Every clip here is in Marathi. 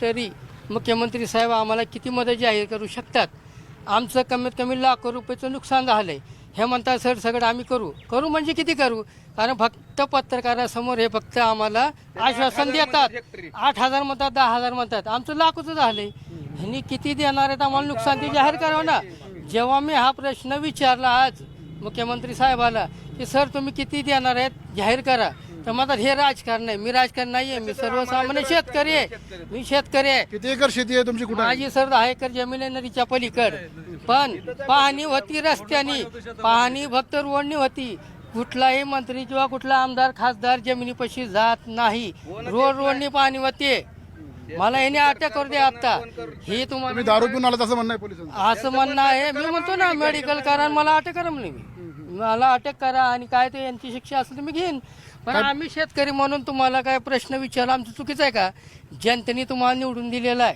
तरी मुख्यमंत्री साहेब आम्हाला किती मदत जाहीर करू शकतात? आमचं कमीत कमी लाखो रुपयाचं नुकसान झालं आहे हे म्हणतात सर सगळं आम्ही करू. करू म्हणजे किती करू? कारण फक्त पत्रकारासमोर हे फक्त आम्हाला आश्वासन देतात. आठ हजार म्हणतात दहा हजार म्हणतात. आमचं लाखोचं झालंय. ह्यांनी किती देणार आहेत आम्हाला नुकसान ते जाहीर करावं ना. जेव्हा मी हा प्रश्न विचारला आज मुख्यमंत्री साहेबाला की सर तुम्ही किती देणार आहेत? जाहीर करा. तर म्हणतात हे राजकारण आहे मी राजकारण नाही आहे मी सर्वसामान्य शेतकरी आहे मी शेतकरी आहे. किती एकर शेती आहे तुमची कुठं? माझी सर दहा एकर जमीन आहे नदीच्या पलीकड. पण पाहणी होती रस्त्यानी पाहणी फक्त रोडनी होती. कुठलाही मंत्री किंवा कुठला आमदार खासदार जमिनीपाशी जात नाही. रोड रोडनी पाहणी होते. मला याने अटक करू दे आता हे तुम्ही तुम्हाला दारू पिऊन आलात असं म्हणणं आहे पोलिसांचं. असं म्हणणं आहे. मी म्हणतो ना मेडिकल करा आणि मला अटक करा म्हणे मी. मला अटक करा आणि काय ते यांची शिक्षा असेल तर मी घेईन. पण आम्ही शेतकरी म्हणून तुम्हाला काय प्रश्न विचारला आमचं चुकीचं आहे का? जनतेने तुम्हाला निवडून दिलेलं आहे.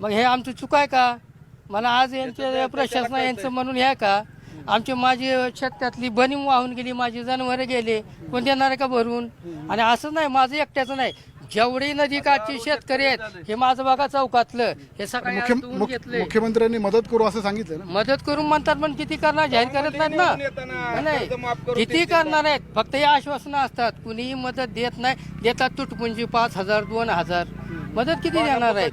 मग हे आमचं चूक आहे का? मला आज यांचे प्रशासन यांचं म्हणून हे आहे का? आमची माझी शेतातली बनी वाहून गेली माझी जनावरं गेले. कोण देणार आहे का भरून? आणि असं नाही माझं एकट्याचं नाही. जेवढी नदी काठची शेतकरी आहेत हे माझं बघा चौकातलं. हे सकाळी आज मुख्य धुवून मुख्य- घेतलंय. मुख्यमंत्र्यांनी मदत करू असं सांगितलं ना? मदत करून म्हणतात पण किती करणार? जाहीर करत नाहीत ना? नाही किती करणार आहेत? फक्त हे आश्वासनं असतात. कुणीही मदत देत नाही. देतात तुटपुंजी पाच हजार दोन हजार. मदत किती देणार आहेत?